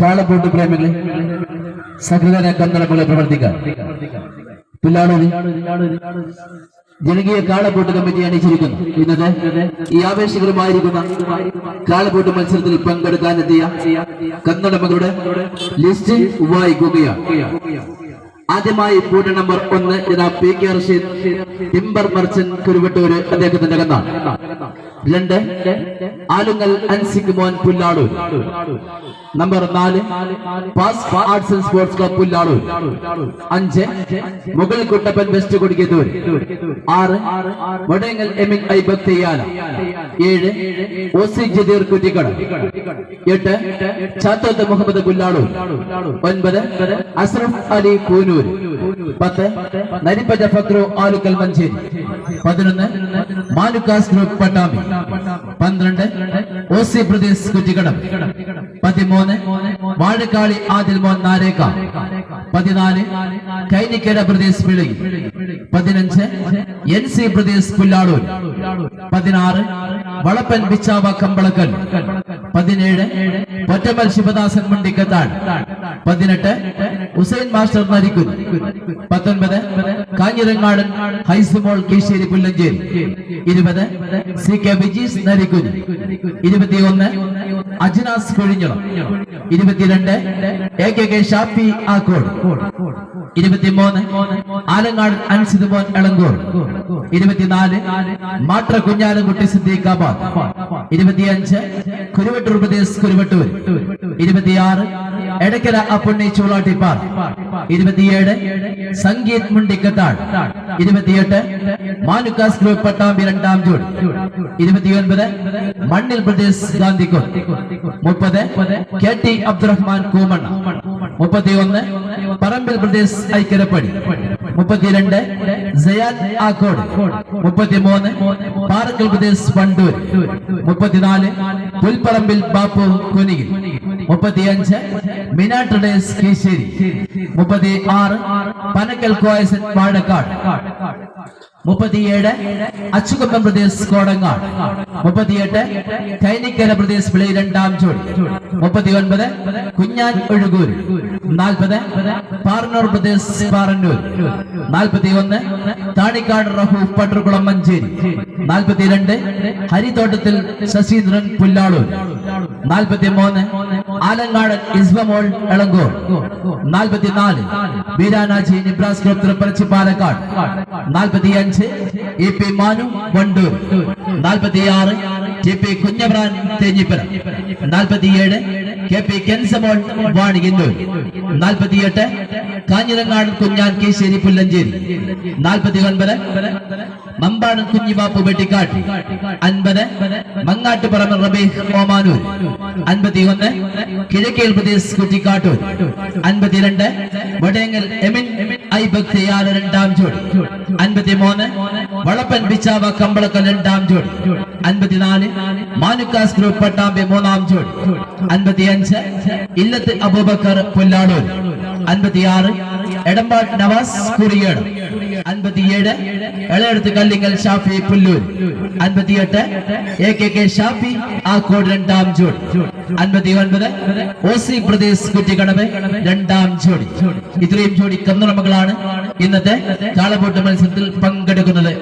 കാളക്കൂട്ട് പ്രേമികളെ സഹൃദയ കന്നടങ്ങളെ പ്രവർത്തിക്കാൻ പുല്ലാളൂരിൽ ജനകീയ കാളക്കൂട്ട് കമ്മിറ്റി അണിച്ചിരിക്കുന്നു ഇന്നത്തെ ഈ ആവേശകരമായിരിക്കുന്ന കാളക്കൂട്ട് മത്സരത്തിൽ പങ്കെടുക്കാനെത്തിയ കന്നടമകളുടെ ലിസ്റ്റ് വായിക്കുകയാണ്. ആദ്യമായി പൂട്ട് നമ്പർ ഒന്ന് ഇതാ P K Rasheed timber merchant Kuruvattur അദ്ദേഹത്തിന്റെ കന്നാണ് രണ്ട് ആലുങ്ങൽ അൻസിക് മോൻ പുല്ലാളൂർ നമ്പർ നാല് pass arts and sports club Pullalur അഞ്ച് മുഗൾ കുട്ടപ്പൻ വെസ്റ്റ് കൊടിക്കത്തൂർ ആറ് വടയങ്ങൽ എമിൻ ഐ ഭക്തിയാല ഏഴ് ഓസി ജദീർ കുറ്റിക്കട. എട്ട് ചാത്തോത്ത് മുഹമ്മദ് പുല്ലാളൂർ ഒൻപത് അസ്രഫ് അലി കൂനൂർ പത്ത് നരിപ്പറ്റ ഫക്രു ആലുക്കൽ മഞ്ചേരി. പതിനൊന്ന് മാലുക്കാസ് ഗ്രൂപ്പ് പട്ടാമ്പി. പന്ത്രണ്ട് ഒ സി പ്രദേശ് കുറ്റിക്കടം പതിമൂന്ന് വാഴക്കാളി ആദിൽ മോൻ നാരേക്ക പതിനാല് കൈനിക്കേട പ്രദേശ് പിളകി. പതിനഞ്ച് എൻ സി പ്രദേശ് പുല്ലാളൂർ പതിനാറ് വളപ്പൻ പിച്ചാവ കമ്പളക്കൽ. പതിനേഴ് പൊറ്റമൽ ശിവദാസൻ മുണ്ടിക്കത്താൻ പതിനെട്ട് ഹുസൈൻ മാസ്റ്റർ നരിക്കുൻ പത്തൊൻപത് കാഞ്ഞിരങ്ങാടൻ ഹൈസുമോൾ കീശ്ശേരി പുല്ലഞ്ചേരി. ഇരുപത് സി കെ ബിജീസ് നരിക്കുൻ ഇരുപത്തിയൊന്ന് അജ്നാസ് കൊഴിഞ്ഞളം. ഇരുപത്തിരണ്ട് A K K Shafi Akkode. ഇരുപത്തിമൂന്ന് ആലങ്ങാട് അൻസിദ് മോൻ എളങ്കൂർ ഇരുപത്തിനാല് മാട്ര കുഞ്ഞാലൻകുട്ടി സിദ്ദീഖാബാദ്. ഇരുപത്തിയഞ്ച് കുരുവട്ടൂർ പ്രദേശ് കുരുവട്ടൂർ ഇരുപത്തിയാറ് എടക്കര അപ്പുണ്ണി ചൂളാട്ടിപ്പാർ ഇരുപത്തിയേഴ് സംഗീത് മുണ്ടിക്കത്താൾ ഇരുപത്തിയെട്ട് മാനുക്കാസ് ഗ്രൂപ്പ് പട്ടാമ്പി രണ്ടാം ജൂൺ. ഇരുപത്തിയൊൻപത് മണ്ണിൽ പ്രദേശ് ഗാന്ധിക്കോട്. മുപ്പത് കെ ടി അബ്ദുറഹ്മാൻ കൂമണ്ണ. മുപ്പത്തിയൊന്ന് പറമ്പിൽ പ്രദേശ് ഐക്യരപ്പടി മുപ്പത്തിരണ്ട് സയാൻ ആക്കോട്. മുപ്പത്തിമൂന്ന് പാറക്കൽ പ്രദേശ് വണ്ടൂർ മുപ്പത്തിനാല് പുൽപ്പറമ്പിൽ ബാപ്പു കുനികിൽ മുപ്പത്തിയഞ്ച് മിനാ ട്രഡേഴ്സ് കീശ്ശേരി മുപ്പത്തി ആറ് പനക്കൽ കോയസൻ വാഴക്കാട്. മുപ്പത്തിയേഴ് അച്ചുകൊമ്പം പ്രദേശ് കോടങ്ങാട്. മുപ്പത്തിയെട്ട് കൈനിക്കര പ്രദേശ് പിള്ളി രണ്ടാം ജോഡി. മുപ്പത്തിയൊൻപത് കുഞ്ഞാൻ ഒഴുകൂർ നാൽപ്പത് പാറന്നൂർ പ്രദേശ് പാറന്നൂർ നാൽപ്പത്തി ഒന്ന് താണിക്കാട് റഹു പട്ടർകുളം മഞ്ചേരി. നാൽപ്പത്തിരണ്ട് ഹരിത്തോട്ടത്തിൽ ശശീന്ദ്രൻ പുല്ലാളൂർ നാൽപ്പത്തി മൂന്ന് ആലങ്ങാടൻ ഇസ്ബമോൾ എളങ്കോൾ നാൽപ്പത്തിനാല് ബീരാനാജി നിബ്രാസ് ഗ്രൂപ്പ് തൃപ്പറച്ചി പാലക്കാട്. നാൽപ്പത്തിയഞ്ച് ഇ പി മാനു വണ്ടൂർ. നാൽപ്പത്തിയാറ് ടി പി കുഞ്ഞബ്രാൻ തേഞ്ഞിപ്പര നാൽപ്പത്തിയേഴ് കെ പി കെൻസമോൾ വാണി ഇന്നൂർ. നാൽപ്പത്തിയെട്ട് കാഞ്ഞിരങ്ങാട് കുഞ്ഞാൻ കീശ്ശേരി പുല്ലഞ്ചേരി. നാൽപ്പത്തി ഒൻപത് മമ്പാടൻ കുഞ്ഞിവാപ്പു വെട്ടിക്കാട്ട് അൻപത് മങ്ങാട്ടുപറമ്പ് റബീഹ് ഓമാനൂർ. അൻപത്തി ഒന്ന് കിഴക്കേൽ പ്രദേശ് കുറ്റിക്കാട്ടൂർ. അൻപത്തിരണ്ട് വടയങ്ങൽ എമിൻ ഐ ഭക്തിയാല രണ്ടാം ജോഡി അൻപത്തിമൂന്ന് വളപ്പൻ ബിച്ചാവ കമ്പളക്കൽ രണ്ടാം ജോഡി. അൻപത്തിനാല് മാനുക്കാസ് ഗ്രൂപ്പ് പട്ടാമ്പി മൂന്നാം ജോഡി. അൻപത്തിയഞ്ച് ഇല്ലത്ത് അബൂബക്കർ പുല്ലാടൂർ. അൻപത്തിയാറ് എടമ്പാട് നവാസ് കുറിയേട്. അൻപത്തിയേഴ് എളയെടുത്ത് കല്ലിങ്ങൽ ഷാഫി പുല്ലൂർ. അൻപത്തിയെട്ട് A K K Shafi Akkode രണ്ടാം ജോഡി. അൻപത്തി ഒൻപത് ഒ സി പ്രദേശ് കുറ്റിക്കടവ്. രണ്ടാം ജോഡി. ഇത്രയും ജോഡി കന്നുറമകളാണ് ഇന്നത്തെ കാളപൂട്ട് മത്സരത്തിൽ പങ്കെടുക്കുന്നത്.